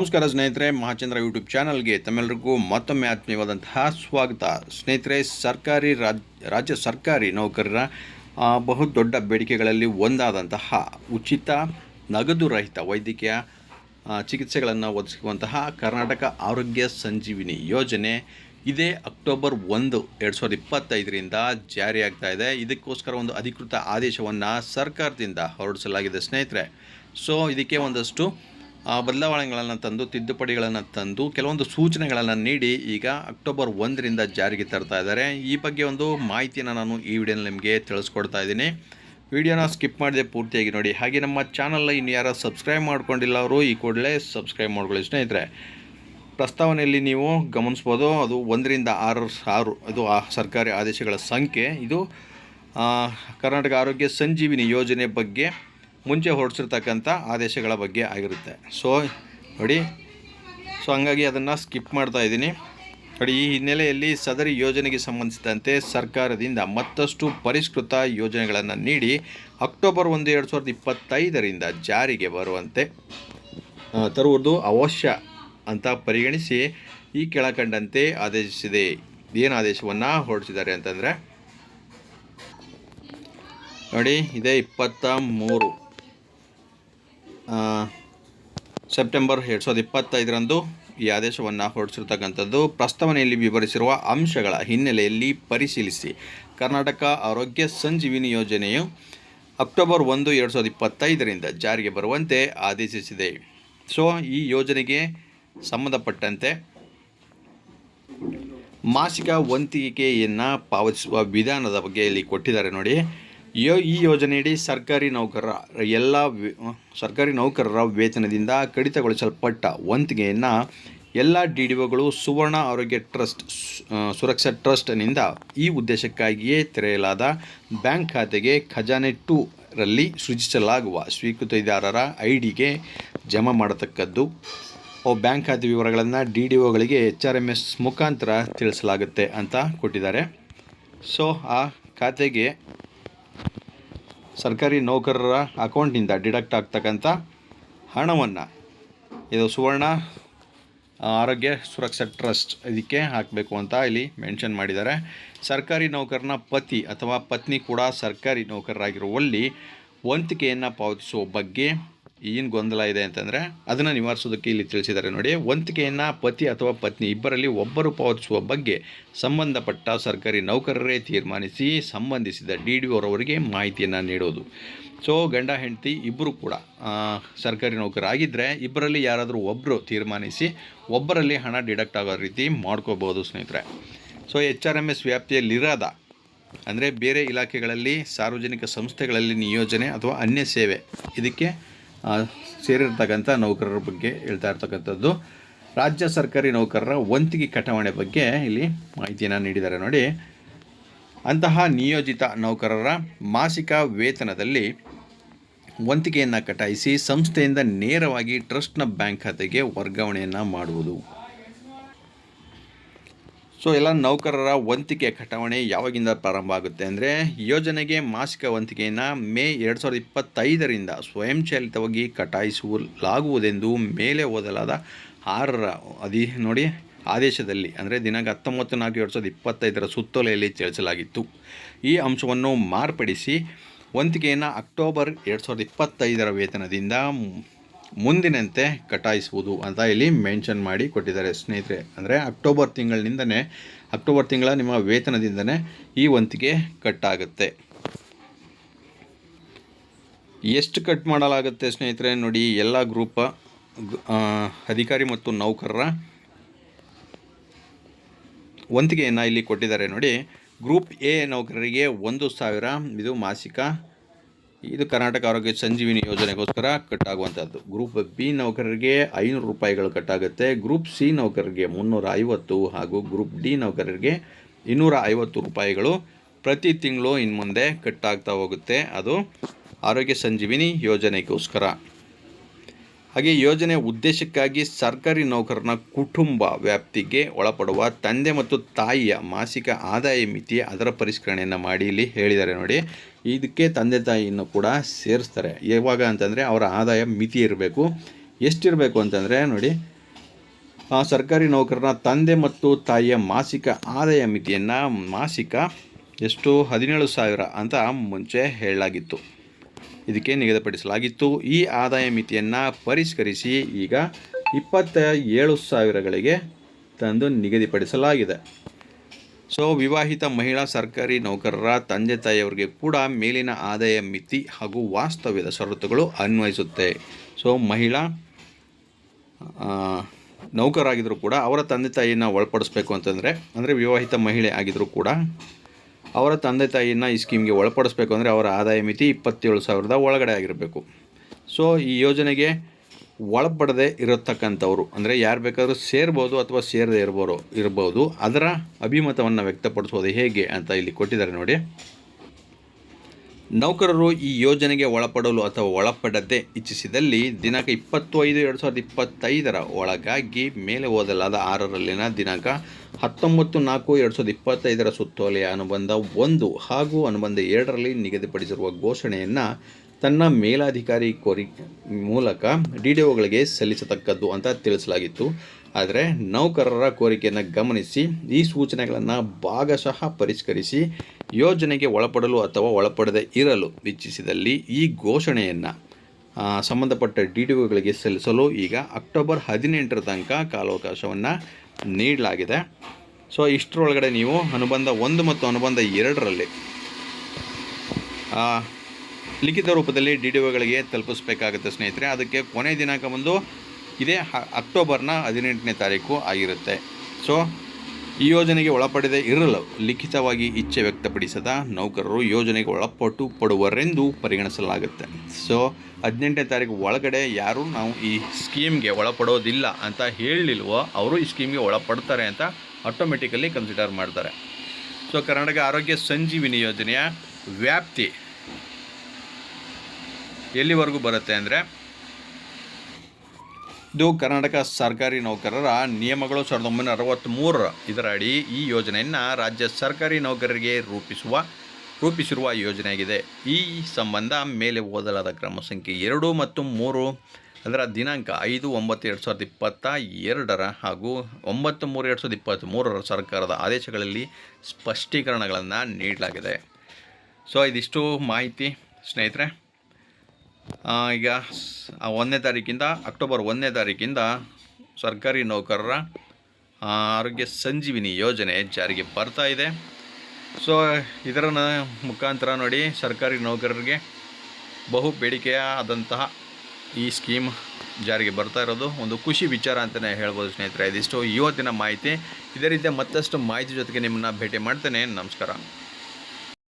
ನಮಸ್ಕಾರ ಸ್ನೇಹಿತರೆ, ಮಹಾಚಂದ್ರ ಯೂಟ್ಯೂಬ್ ಚಾನಲ್ಗೆ ತಮ್ಮೆಲ್ಲರಿಗೂ ಮತ್ತೊಮ್ಮೆ ಆತ್ಮೀಯವಾದಂತಹ ಸ್ವಾಗತ. ಸ್ನೇಹಿತರೆ, ಸರ್ಕಾರಿ ರಾಜ್, ರಾಜ್ಯ ಸರ್ಕಾರಿ ನೌಕರರ ಬಹು ಬಹುದೊಡ್ಡ ಬೇಡಿಕೆಗಳಲ್ಲಿ ಒಂದಾದಂತಹ ಉಚಿತ ನಗದು ರಹಿತ ವೈದ್ಯಕೀಯ ಚಿಕಿತ್ಸೆಗಳನ್ನು ಒದಗಿಸುವಂತಹ ಕರ್ನಾಟಕ ಆರೋಗ್ಯ ಸಂಜೀವಿನಿ ಯೋಜನೆ ಇದೇ ಅಕ್ಟೋಬರ್ ಒಂದು, ಎರಡು ಸಾವಿರದ ಇಪ್ಪತ್ತೈದರಿಂದ ಜಾರಿಯಾಗ್ತಾ ಇದೆ. ಇದಕ್ಕೋಸ್ಕರ ಒಂದು ಅಧಿಕೃತ ಆದೇಶವನ್ನು ಸರ್ಕಾರದಿಂದ ಹೊರಡಿಸಲಾಗಿದೆ ಸ್ನೇಹಿತರೆ. ಸೊ ಇದಕ್ಕೆ ಒಂದಷ್ಟು ಬದಲಾವಣೆಗಳನ್ನು ತಂದು, ತಿದ್ದುಪಡಿಗಳನ್ನು ತಂದು, ಕೆಲವೊಂದು ಸೂಚನೆಗಳನ್ನು ನೀಡಿ ಈಗ ಅಕ್ಟೋಬರ್ ಒಂದರಿಂದ ಜಾರಿಗೆ ತರ್ತಾ ಇದ್ದಾರೆ. ಈ ಬಗ್ಗೆ ಒಂದು ಮಾಹಿತಿಯನ್ನು ನಾನು ಈ ವಿಡಿಯೋನಲ್ಲಿ ನಿಮಗೆ ತಿಳಿಸ್ಕೊಡ್ತಾ ಇದ್ದೀನಿ. ವಿಡಿಯೋನ ಸ್ಕಿಪ್ ಮಾಡಿದೆ ಪೂರ್ತಿಯಾಗಿ ನೋಡಿ. ಹಾಗೆ ನಮ್ಮ ಚಾನಲ್ನ ಇನ್ನು ಯಾರು ಸಬ್ಸ್ಕ್ರೈಬ್ ಮಾಡ್ಕೊಂಡಿಲ್ಲ ಅವರು, ಈ ಕೂಡಲೇ ಸಬ್ಸ್ಕ್ರೈಬ್ ಮಾಡ್ಕೊಳ್ಳಿ ಸ್ನೇಹಿತರೆ. ಪ್ರಸ್ತಾವನೆಯಲ್ಲಿ ನೀವು ಗಮನಿಸ್ಬೋದು, ಅದು ಒಂದರಿಂದ ಆರು ಆರು ಅದು ಆ ಸರ್ಕಾರಿ ಆದೇಶಗಳ ಸಂಖ್ಯೆ. ಇದು ಕರ್ನಾಟಕ ಆರೋಗ್ಯ ಸಂಜೀವಿನಿ ಯೋಜನೆ ಬಗ್ಗೆ ಮುಂಚೆ ಹೊರಡಿಸಿರ್ತಕ್ಕಂಥ ಆದೇಶಗಳ ಬಗ್ಗೆ ಆಗಿರುತ್ತೆ. ಸೊ ನೋಡಿ. ಸೊ ಹಂಗಾಗಿ ಅದನ್ನು ಸ್ಕಿಪ್ ಮಾಡ್ತಾ ಇದ್ದೀನಿ. ನೋಡಿ, ಈ ಹಿನ್ನೆಲೆಯಲ್ಲಿ ಸದರಿ ಯೋಜನೆಗೆ ಸಂಬಂಧಿಸಿದಂತೆ ಸರ್ಕಾರದಿಂದ ಮತ್ತಷ್ಟು ಪರಿಷ್ಕೃತ ಯೋಜನೆಗಳನ್ನು ನೀಡಿ ಅಕ್ಟೋಬರ್ ಒಂದು, ಎರಡು ಸಾವಿರದ ಇಪ್ಪತ್ತೈದರಿಂದ ಜಾರಿಗೆ ಬರುವಂತೆ ತರುವುದು ಅವಶ್ಯ ಅಂತ ಪರಿಗಣಿಸಿ ಈ ಕೆಳಕಂಡಂತೆ ಆದೇಶಿಸಿದೆ. ಏನು ಆದೇಶವನ್ನು ಹೊರಡಿಸಿದ್ದಾರೆ ಅಂತಂದರೆ, ನೋಡಿ, ಇದೇ ಇಪ್ಪತ್ತ ಮೂರು. ಸೆಪ್ಟೆಂಬರ್ ಎರಡು ಸಾವಿರದ ಇಪ್ಪತ್ತೈದರಂದು ಈ ಆದೇಶವನ್ನು ಹೊರಡಿಸಿರ್ತಕ್ಕಂಥದ್ದು, ಪ್ರಸ್ತಾವನೆಯಲ್ಲಿ ವಿವರಿಸಿರುವ ಅಂಶಗಳ ಹಿನ್ನೆಲೆಯಲ್ಲಿ ಪರಿಶೀಲಿಸಿ. ಕರ್ನಾಟಕ ಆರೋಗ್ಯ ಸಂಜೀವಿನಿ ಯೋಜನೆಯು ಅಕ್ಟೋಬರ್ ಒಂದು ಎರಡು ಸಾವಿರದ ಇಪ್ಪತ್ತೈದರಿಂದ ಜಾರಿಗೆ ಬರುವಂತೆ ಆದೇಶಿಸಿದೆ. ಸೊ, ಈ ಯೋಜನೆಗೆ ಸಂಬಂಧಪಟ್ಟಂತೆ ಮಾಸಿಕ ವಂತಿಗೆಯನ್ನು ಪಾವತಿಸುವ ವಿಧಾನದ ಬಗ್ಗೆ ಇಲ್ಲಿ ಕೊಟ್ಟಿದ್ದಾರೆ ನೋಡಿ. ಯೋ ಈ ಯೋಜನೆಯಡಿ ಸರ್ಕಾರಿ ನೌಕರರ ಎಲ್ಲ ಸರ್ಕಾರಿ ನೌಕರರ ವೇತನದಿಂದ ಕಡಿತಗೊಳಿಸಲ್ಪಟ್ಟ ವಂತಿಗೆಯನ್ನು ಎಲ್ಲ ಡಿ ಡಿ ಒಗಳು ಸುವರ್ಣ ಆರೋಗ್ಯ ಟ್ರಸ್ಟ್ ಸುರಕ್ಷಾ ಟ್ರಸ್ಟ್ನಿಂದ ಈ ಉದ್ದೇಶಕ್ಕಾಗಿಯೇ ತೆರೆಯಲಾದ ಬ್ಯಾಂಕ್ ಖಾತೆಗೆ ಖಜಾನೆ ಟೂ ರಲ್ಲಿ ಸೃಜಿಸಲಾಗುವ ಸ್ವೀಕೃತಿದಾರರ ಐ ಡಿಗೆ ಜಮಾ ಮಾಡತಕ್ಕದ್ದು. ಬ್ಯಾಂಕ್ ಖಾತೆ ವಿವರಗಳನ್ನು ಡಿ ಡಿ ಒಗಳಿಗೆ ಎಚ್ ಆರ್ ಎಂ ಎಸ್ ಮುಖಾಂತರ ತಿಳಿಸಲಾಗುತ್ತೆ ಅಂತ ಕೊಟ್ಟಿದ್ದಾರೆ. ಸೊ, ಆ ಖಾತೆಗೆ ಸರ್ಕಾರಿ ನೌಕರರ ಅಕೌಂಟ್ನಿಂದ ಡಿಡಕ್ಟ್ ಆಗ್ತಕ್ಕಂಥ ಹಣವನ್ನು, ಇದು ಸುವರ್ಣ ಆರೋಗ್ಯ ಸುರಕ್ಷಾ ಟ್ರಸ್ಟ್ ಇದಕ್ಕೆ ಹಾಕಬೇಕು ಅಂತ ಇಲ್ಲಿ ಮೆನ್ಷನ್ ಮಾಡಿದ್ದಾರೆ. ಸರ್ಕಾರಿ ನೌಕರನ ಪತಿ ಅಥವಾ ಪತ್ನಿ ಕೂಡ ಸರ್ಕಾರಿ ನೌಕರರಾಗಿರುವಲ್ಲಿ ವಂತಿಕೆಯನ್ನು ಪಾವತಿಸುವ ಬಗ್ಗೆ ಏನು ಗೊಂದಲ ಇದೆ ಅಂತಂದರೆ ಅದನ್ನು ನಿವಾರಿಸೋದಕ್ಕೆ ಇಲ್ಲಿ ತಿಳಿಸಿದ್ದಾರೆ ನೋಡಿ. ವಂತಿಕೆಯನ್ನು ಪತಿ ಅಥವಾ ಪತ್ನಿ ಇಬ್ಬರಲ್ಲಿ ಒಬ್ಬರು ಪಾವತಿಸುವ ಬಗ್ಗೆ ಸಂಬಂಧಪಟ್ಟ ಸರ್ಕಾರಿ ನೌಕರರೇ ತೀರ್ಮಾನಿಸಿ ಸಂಬಂಧಿಸಿದ ಡಿ ಡಿ ಅವರವರಿಗೆ ಮಾಹಿತಿಯನ್ನು ನೀಡೋದು. ಸೊ ಗಂಡ, ಹೆಂಡತಿ ಇಬ್ಬರು ಕೂಡ ಸರ್ಕಾರಿ ನೌಕರಾಗಿದ್ದರೆ ಇಬ್ಬರಲ್ಲಿ ಯಾರಾದರೂ ಒಬ್ಬರು ತೀರ್ಮಾನಿಸಿ ಒಬ್ಬರಲ್ಲಿ ಹಣ ಡಿಡಕ್ಟ್ ಆಗೋ ರೀತಿ ಮಾಡ್ಕೋಬೋದು ಸ್ನೇಹಿತರೆ. So H R M S ವ್ಯಾಪ್ತಿಯಲ್ಲಿರದ ಅಂದರೆ ಬೇರೆ ಇಲಾಖೆಗಳಲ್ಲಿ ಸಾರ್ವಜನಿಕ ಸಂಸ್ಥೆಗಳಲ್ಲಿ ನಿಯೋಜನೆ ಅಥವಾ ಅನ್ಯ ಸೇವೆ ಇದಕ್ಕೆ ಸೇರಿರ್ತಕ್ಕಂಥ ನೌಕರರ ಬಗ್ಗೆ ಹೇಳ್ತಾ ಇರ್ತಕ್ಕಂಥದ್ದು. ರಾಜ್ಯ ಸರ್ಕಾರಿ ನೌಕರರ ವಂತಿಗೆ ಕಟಾವಣೆ ಬಗ್ಗೆ ಇಲ್ಲಿ ಮಾಹಿತಿಯನ್ನು ನೀಡಿದ್ದಾರೆ ನೋಡಿ. ಅಂತಹ ನಿಯೋಜಿತ ನೌಕರರ ಮಾಸಿಕ ವೇತನದಲ್ಲಿ ವಂತಿಗೆಯನ್ನು ಕಟಾಯಿಸಿ ಸಂಸ್ಥೆಯಿಂದ ನೇರವಾಗಿ ಟ್ರಸ್ಟ್ನ ಬ್ಯಾಂಕ್ ಖಾತೆಗೆ ವರ್ಗಾವಣೆಯನ್ನು ಮಾಡುವುದು. ಸೊ ಎಲ್ಲ ನೌಕರರ ವಂತಿಕೆ ಕಟಾವಣೆ ಯಾವಾಗಿಂದ ಪ್ರಾರಂಭ ಆಗುತ್ತೆ ಅಂದರೆ ಯೋಜನೆಗೆ ಮಾಸಿಕ ವಂತಿಕೆಯನ್ನು ಮೇ ಎರಡು ಸಾವಿರದ ಇಪ್ಪತ್ತೈದರಿಂದ ಸ್ವಯಂಚಾಲಿತವಾಗಿ ಕಟಾಯಿಸಲಾಗುವುದೆಂದು ಮೇಲೆ ಓದಲಾದ ಆರರ ಅದಿ ನೋಡಿ ಆದೇಶದಲ್ಲಿ ಅಂದರೆ ದಿನಾಂಕ ಹತ್ತೊಂಬತ್ತು ನಾಲ್ಕು ಎರಡು ಸಾವಿರದ ಇಪ್ಪತ್ತೈದರ ಸುತ್ತೋಲೆಯಲ್ಲಿ ತಿಳಿಸಲಾಗಿತ್ತು. ಈ ಅಂಶವನ್ನು ಮಾರ್ಪಡಿಸಿ ವಂತಿಕೆಯನ್ನು ಅಕ್ಟೋಬರ್ ಎರಡು ಸಾವಿರದ ಇಪ್ಪತ್ತೈದರ ವೇತನದಿಂದ ಮುಂದಿನಂತೆ ಕಟಾಯಿಸುವುದು ಅಂತ ಇಲ್ಲಿ ಮೆನ್ಷನ್ ಮಾಡಿ ಕೊಟ್ಟಿದ್ದಾರೆ. ಸ್ನೇಹಿತರೆ, ಅಂದರೆ ಅಕ್ಟೋಬರ್ ತಿಂಗಳಿನಿಂದನೇ, ಅಕ್ಟೋಬರ್ ತಿಂಗಳ ನಿಮ್ಮ ವೇತನದಿಂದನೇ ಈ ವಂತಿಗೆ ಕಟ್ ಆಗುತ್ತೆ ಎಷ್ಟು ಕಟ್ ಮಾಡಲಾಗುತ್ತೆ ಸ್ನೇಹಿತರೆ? ನೋಡಿ, ಎಲ್ಲ ಗ್ರೂಪ ಅಧಿಕಾರಿ ಮತ್ತು ನೌಕರರ ವಂತಿಗೆಯನ್ನು ಇಲ್ಲಿ ಕೊಟ್ಟಿದ್ದಾರೆ. ನೋಡಿ, ಗ್ರೂಪ್ ಎ ನೌಕರರಿಗೆ ಒಂದು ಸಾವಿರ, ಇದು ಮಾಸಿಕ ಇದು ಕರ್ನಾಟಕ ಆರೋಗ್ಯ ಸಂಜೀವಿನಿ ಯೋಜನೆಗೋಸ್ಕರ ಕಟ್ಟಾಗುವಂಥದ್ದು. ಗ್ರೂಪ್ ಬಿ ನೌಕರರಿಗೆ ಐನೂರು ರೂಪಾಯಿಗಳು ಕಟ್ಟಾಗುತ್ತೆ. ಗ್ರೂಪ್ ಸಿ ನೌಕರರಿಗೆ ಮುನ್ನೂರ ಐವತ್ತು ಹಾಗೂ ಗ್ರೂಪ್ ಡಿ ನೌಕರರಿಗೆ ಇನ್ನೂರ ಐವತ್ತು ರೂಪಾಯಿಗಳು ಪ್ರತಿ ತಿಂಗಳು ಇನ್ನು ಮುಂದೆ ಕಟ್ಟಾಗ್ತಾ ಹೋಗುತ್ತೆ. ಅದು ಆರೋಗ್ಯ ಸಂಜೀವಿನಿ ಯೋಜನೆಗೋಸ್ಕರ. ಹಾಗೆ ಯೋಜನೆ ಉದ್ದೇಶಕ್ಕಾಗಿ ಸರ್ಕಾರಿ ನೌಕರನ ಕುಟುಂಬ ವ್ಯಾಪ್ತಿಗೆ ಒಳಪಡುವ ತಂದೆ ಮತ್ತು ತಾಯಿಯ ಮಾಸಿಕ ಆದಾಯ ಮಿತಿ ಅದರ ಪರಿಷ್ಕರಣೆಯನ್ನು ಮಾಡಿ ಇಲ್ಲಿ ಹೇಳಿದ್ದಾರೆ ನೋಡಿ. ಇದಕ್ಕೆ ತಂದೆ ತಾಯಿಯನ್ನು ಕೂಡ ಸೇರಿಸ್ತಾರೆ. ಯಾವಾಗ ಅಂತಂದರೆ ಅವರ ಆದಾಯ ಮಿತಿ ಇರಬೇಕು. ಎಷ್ಟಿರಬೇಕು ಅಂತಂದರೆ ನೋಡಿ ಸರ್ಕಾರಿ ನೌಕರನ ತಂದೆ ಮತ್ತು ತಾಯಿಯ ಮಾಸಿಕ ಆದಾಯ ಮಿತಿಯನ್ನು ಮಾಸಿಕ ಎಷ್ಟು ಹದಿನೇಳು ಸಾವಿರ ಅಂತ ಮುಂಚೆ ಹೇಳಲಾಗಿತ್ತು. ಇದಕ್ಕೆ ನಿಗದಿಪಡಿಸಲಾಗಿತ್ತು. ಈ ಆದಾಯ ಮಿತಿಯನ್ನು ಪರಿಷ್ಕರಿಸಿ ಈಗ ಇಪ್ಪತ್ತ ಏಳು ಸಾವಿರಗಳಿಗೆ ತಂದು ನಿಗದಿಪಡಿಸಲಾಗಿದೆ. ಸೊ, ವಿವಾಹಿತ ಮಹಿಳಾ ಸರ್ಕಾರಿ ನೌಕರರ ತಂದೆ ತಾಯಿಯವರಿಗೆ ಕೂಡ ಮೇಲಿನ ಆದಾಯ ಮಿತಿ ಹಾಗೂ ವಾಸ್ತವ್ಯದ ಷರತ್ತುಗಳು ಅನ್ವಯಿಸುತ್ತೆ. ಸೊ, ಮಹಿಳಾ ನೌಕರಾಗಿದ್ದರೂ ಕೂಡ ಅವರ ತಂದೆ ತಾಯಿಯನ್ನು ಒಳಪಡಿಸ್ಬೇಕು ಅಂತಂದರೆ, ಅಂದರೆ ವಿವಾಹಿತ ಮಹಿಳೆ ಆಗಿದ್ದರೂ ಕೂಡ ಅವರ ತಂದೆ ತಾಯಿಯನ್ನು ಈ ಸ್ಕೀಮ್ಗೆ ಒಳಪಡಿಸ್ಬೇಕು ಅಂದರೆ ಅವರ ಆದಾಯ ಮಿತಿ ಇಪ್ಪತ್ತೇಳು ಸಾವಿರದ ಒಳಗಡೆ ಆಗಿರಬೇಕು. ಸೊ ಈ ಯೋಜನೆಗೆ ಒಳಪಡದೆ ಇರತಕ್ಕಂಥವ್ರು, ಅಂದರೆ ಯಾರು ಬೇಕಾದರೂ ಸೇರ್ಬೋದು ಅಥವಾ ಸೇರದೇ ಇರ್ಬೋರು, ಇರ್ಬೋದು, ಅದರ ಅಭಿಮತವನ್ನು ವ್ಯಕ್ತಪಡಿಸೋದು ಹೇಗೆ ಅಂತ ಇಲ್ಲಿ ಕೊಟ್ಟಿದ್ದಾರೆ ನೋಡಿ. ನೌಕರರು ಈ ಯೋಜನೆಗೆ ಒಳಪಡಲು ಅಥವಾ ಒಳಪಡದೆ ಇಚ್ಛಿಸಿದಲ್ಲಿ ದಿನಾಂಕ ಇಪ್ಪತ್ತು ಐದು ಎರಡು ಸಾವಿರದ ಇಪ್ಪತ್ತೈದರ ಒಳಗಾಗಿ ಮೇಲೆ ಓದಲಾದ ಆರರಲ್ಲಿನ ದಿನಾಂಕ ಹತ್ತೊಂಬತ್ತು ನಾಲ್ಕು ಎರಡು ಸಾವಿರದ ಇಪ್ಪತ್ತೈದರ ಸುತ್ತೋಲೆಯ ಅನುಬಂಧ ಒಂದು ಹಾಗೂ ಅನುಬಂಧ ಎರಡರಲ್ಲಿ ನಿಗದಿಪಡಿಸಿರುವ ಘೋಷಣೆಯನ್ನು ತನ್ನ ಮೇಲಾಧಿಕಾರಿ ಕೋರಿ ಮೂಲಕ ಡಿ ಡಿ ಒಗಳಿಗೆ ಸಲ್ಲಿಸತಕ್ಕದ್ದು ಅಂತ ತಿಳಿಸಲಾಗಿತ್ತು. ಆದರೆ ನೌಕರರ ಕೋರಿಕೆಯನ್ನು ಗಮನಿಸಿ, ಈ ಸೂಚನೆಗಳನ್ನು ಭಾಗಶಃ ಪರಿಷ್ಕರಿಸಿ, ಯೋಜನೆಗೆ ಒಳಪಡಲು ಅಥವಾ ಒಳಪಡದೆ ಇರಲು ಇಚ್ಛಿಸಿದಲ್ಲಿ ಈ ಘೋಷಣೆಯನ್ನು ಸಂಬಂಧಪಟ್ಟ ಡಿ ಡಿ ಒಗಳಿಗೆ ಸಲ್ಲಿಸಲು ಈಗ ಅಕ್ಟೋಬರ್ ಹದಿನೆಂಟರ ತನಕ ಕಾಲಾವಕಾಶವನ್ನು ನೀಡಲಾಗಿದೆ. ಸೊ ಇಷ್ಟರೊಳಗಡೆ ನೀವು ಅನುಬಂಧ ಒಂದು ಮತ್ತು ಅನುಬಂಧ ಎರಡರಲ್ಲಿ ಲಿಖಿತ ರೂಪದಲ್ಲಿ ಡಿ ಡಿ ಒಗಳಿಗೆ ತಲುಪಿಸ್ಬೇಕಾಗುತ್ತೆ ಸ್ನೇಹಿತರೆ. ಅದಕ್ಕೆ ಕೊನೆ ದಿನಾಂಕ ಬಂದು ಇದೇ ಅಕ್ಟೋಬರ್ನ ಹದಿನೆಂಟನೇ ತಾರೀಕು ಆಗಿರುತ್ತೆ. ಸೊ ಈ ಯೋಜನೆಗೆ ಒಳಪಡದೆ ಇರಲು ಲಿಖಿತವಾಗಿ ಇಚ್ಛೆ ವ್ಯಕ್ತಪಡಿಸದ ನೌಕರರು ಯೋಜನೆಗೆ ಒಳಪಟ್ಟು ಪಡುವರೆಂದು ಪರಿಗಣಿಸಲಾಗುತ್ತೆ. ಸೊ ಹದಿನೆಂಟನೇ ತಾರೀಕು ಒಳಗಡೆ ಯಾರು ನಾವು ಈ ಸ್ಕೀಮ್ಗೆ ಒಳಪಡೋದಿಲ್ಲ ಅಂತ ಹೇಳಲಿಲ್ವೋ ಅವರು ಈ ಸ್ಕೀಮ್ಗೆ ಒಳಪಡ್ತಾರೆ ಅಂತ ಆಟೋಮೆಟಿಕಲಿ ಕನ್ಸಿಡರ್ ಮಾಡ್ತಾರೆ. ಸೊ ಕರ್ನಾಟಕ ಆರೋಗ್ಯ ಸಂಜೀವಿನಿ ಯೋಜನೆಯ ವ್ಯಾಪ್ತಿ ಎಲ್ಲಿವರೆಗೂ ಬರುತ್ತೆ ಅಂದರೆ ಇದು ಕರ್ನಾಟಕ ಸರ್ಕಾರಿ ನೌಕರರ ನಿಯಮಗಳು ಸಾವಿರದ ಒಂಬೈನೂರ ಅರವತ್ತ್ಮೂರರ ಇದರ ಅಡಿ ಈ ಯೋಜನೆಯನ್ನು ರಾಜ್ಯ ಸರ್ಕಾರಿ ನೌಕರರಿಗೆ ರೂಪಿಸುವ, ರೂಪಿಸಿರುವ ಯೋಜನೆಯಾಗಿದೆ. ಈ ಸಂಬಂಧ ಮೇಲೆ ಓದಲಾದ ಕ್ರಮ ಸಂಖ್ಯೆ ಎರಡು ಮತ್ತು ಮೂರು ಅದರ ದಿನಾಂಕ ಐದು ಒಂಬತ್ತು ಎರಡು ಸಾವಿರದ ಇಪ್ಪತ್ತ ಎರಡರ ಹಾಗೂ ಒಂಬತ್ತು ಮೂರು ಎರಡು ಸಾವಿರದ ಇಪ್ಪತ್ತ್ಮೂರರ ಸರ್ಕಾರದ ಆದೇಶಗಳಲ್ಲಿ ಸ್ಪಷ್ಟೀಕರಣಗಳನ್ನು ನೀಡಲಾಗಿದೆ. ಸೊ ಇದಿಷ್ಟು ಮಾಹಿತಿ ಸ್ನೇಹಿತರೆ. ಈಗ ಒಂದನೇ ತಾರೀಕಿಂದ, ಅಕ್ಟೋಬರ್ ಒಂದನೇ ತಾರೀಕಿಂದ ಸರ್ಕಾರಿ ನೌಕರರ ಆರೋಗ್ಯ ಸಂಜೀವಿನಿ ಯೋಜನೆ ಜಾರಿಗೆ ಬರ್ತಾ ಇದೆ. ಸೊ ಇದರ ಮುಖಾಂತರ ನೋಡಿ ಸರ್ಕಾರಿ ನೌಕರರಿಗೆ ಬಹು ಬೇಡಿಕೆಯ ಆದಂತಹ ಈ ಸ್ಕೀಮ್ ಜಾರಿಗೆ ಬರ್ತಾ ಇರೋದು. ಒಂದು ಖುಷಿ ವಿಚಾರ ಅಂತಲೇ ಹೇಳ್ಬೋದು ಸ್ನೇಹಿತರೆ, ಇದಿಷ್ಟು ಇವತ್ತಿನ ಮಾಹಿತಿ. ಇದೇ ರೀತಿಯ ಮತ್ತಷ್ಟು ಮಾಹಿತಿ ಜೊತೆಗೆ ನಿಮ್ಮನ್ನ ಭೇಟಿ ಮಾಡ್ತೇನೆ. ನಮಸ್ಕಾರ.